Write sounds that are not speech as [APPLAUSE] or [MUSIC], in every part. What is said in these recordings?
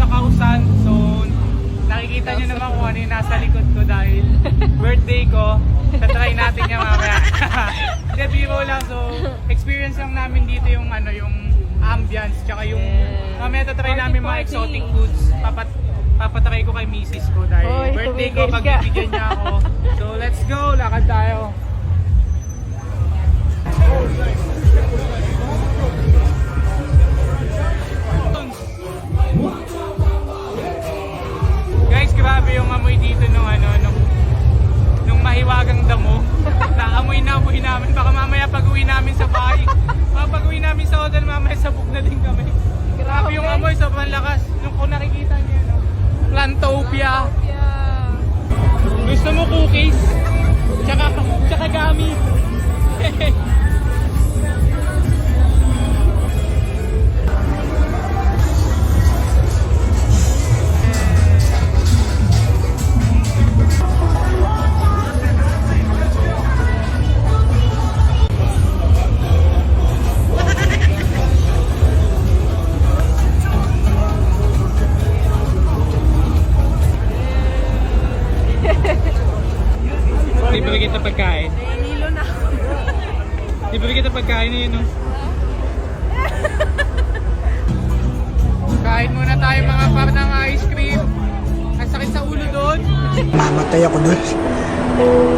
sa Kausan. So, nakikita nyo naman kung ano yung nasa likod ko dahil [LAUGHS] birthday ko. Tatry natin niya mamaya. [LAUGHS] Debiro lang. So, experience lang namin dito yung ano, yung ambience. Tsaka yung yeah. mamaya tatry namin mga exotic foods. Papat papatry ko kay misis ko dahil Oy, birthday ko, pagbibigyan niya ako. So, let's go. Lakad tayo. Mamaya sabog na din kami. Grabe yung amoy, sobrang lakas. Nung kung nakikita niyo, no? Plantopia. Yeah. Gusto mo cookies? Tsaka, tsaka gummy. [LAUGHS] kita pagkain. Nahihilo na ako. Libre kita pagkain yun, no? Kain muna tayo mga par ng ice cream. Ang sakit sa ulo doon. Mamatay ako dun.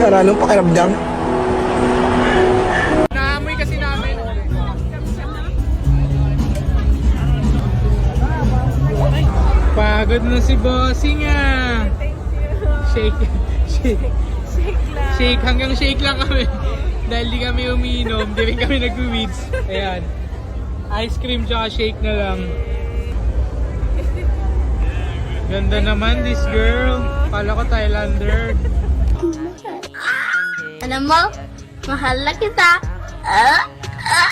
Pero anong pakiramdam? Naamoy kasi namin. Pagod na si Bossing ah. Shake. Shake. Shake. Hanggang shake lang kami. [LAUGHS] Dahil di kami umiinom, di rin kami nag-weeds. Ayan. Ice cream tsaka shake na lang. Ganda naman this girl. Kala ko Thailander. [LAUGHS] Alam mo, mahal na kita. Ah, ah.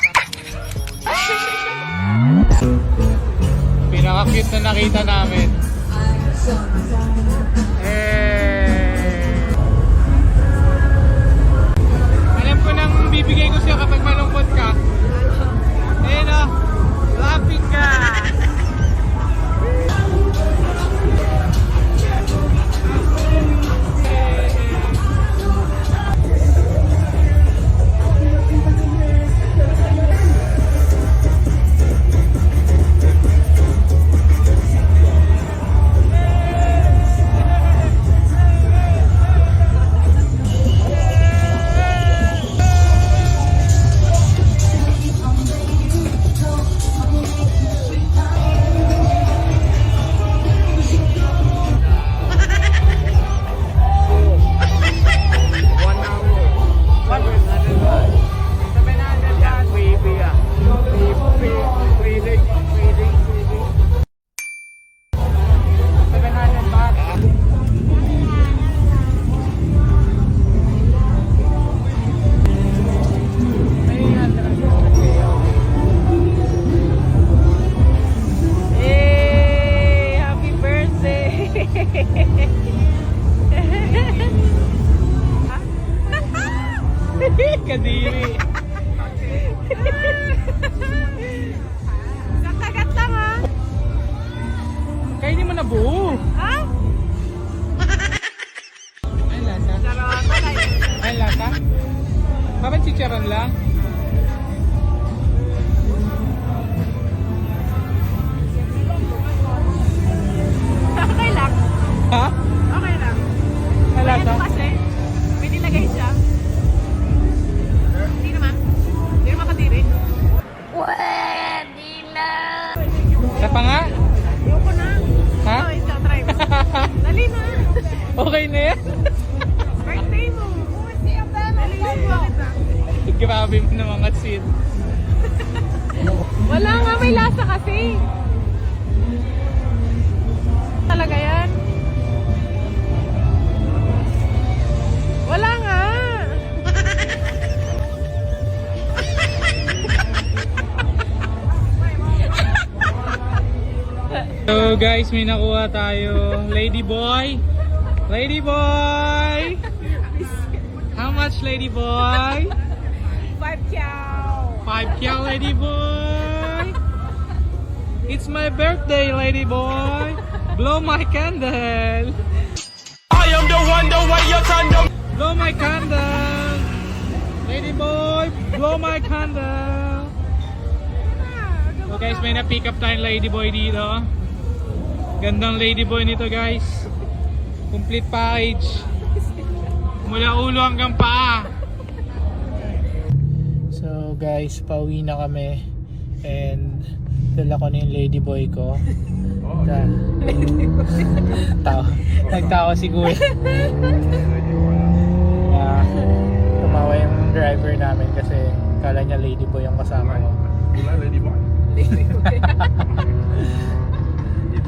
Pinaka-cute na nakita namin. [LAUGHS] Parang chicharon lang. Okay lang. Ha? Okay lang. Ay, May kasi, may nilagay siya. Hindi naman. Hindi naman kadiri. Pwede na. Sa pa nga? Ayoko na. Ha? Oh, ikaw, try mo. [LAUGHS] Dali na. okay na yan. Grabe mo na mga sweet. Wala nga, may lasa kasi. Talaga yan? Wala nga. So guys, may nakuha tayo. Lady boy. Lady boy. How much lady boy? Five chow. Five kya lady boy. It's my birthday lady boy. Blow my candle. I am the one Blow my candle! Lady boy, blow my candle! So guys, may na-pick up tayong lady boy dito. Gandang lady boy nito guys. Complete package. Mula ulo hanggang paa. So guys, pauwi na kami. And dala ko na yung lady boy ko. Da. Tao. Nagtawa si Kuya. Ah, tumawa yung driver namin kasi kala niya lady boy yung kasama ko.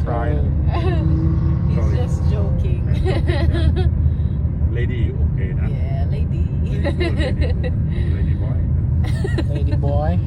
So, He's just joking. Lady, okay na. yeah, lady. lady boy.